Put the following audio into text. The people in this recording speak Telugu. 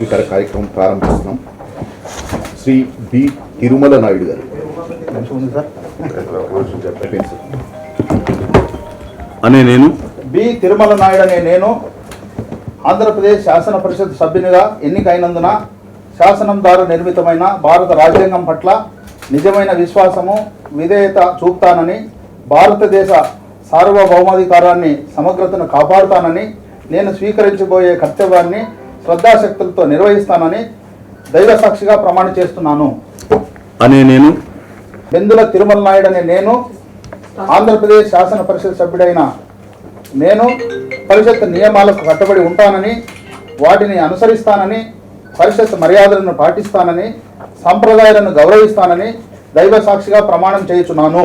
కార్యక్రమం ప్రారంభిస్తున్నాం శ్రీ బి తిరుమల నాయుడు గారు. అనే నేను బి తిరుమల నాయుడు అనే నేను ఆంధ్రప్రదేశ్ శాసన పరిషత్ సభ్యునిగా ఎన్నికైనందున శాసనం ద్వారా నిర్మితమైన భారత రాజ్యాంగం పట్ల నిజమైన విశ్వాసము విధేయత చూపుతానని భారతదేశ సార్వభౌమాధికారాన్ని సమగ్రతను కాపాడుతానని నేను స్వీకరించబోయే కర్తవ్యాన్ని శ్రద్ధాశక్తులతో నిర్వహిస్తానని దైవ సాక్షిగా ప్రమాణ చేస్తున్నాను. అనే నేను బెందుల తిరుమల నాయుడు అనే నేను ఆంధ్రప్రదేశ్ శాసన పరిషత్ సభ్యుడైన నేను పరిషత్ నియమాలకు కట్టుబడి ఉంటానని వాటిని అనుసరిస్తానని పరిషత్ మర్యాదలను పాటిస్తానని సంప్రదాయాలను గౌరవిస్తానని దైవ సాక్షిగా ప్రమాణం చేయుచున్నాను.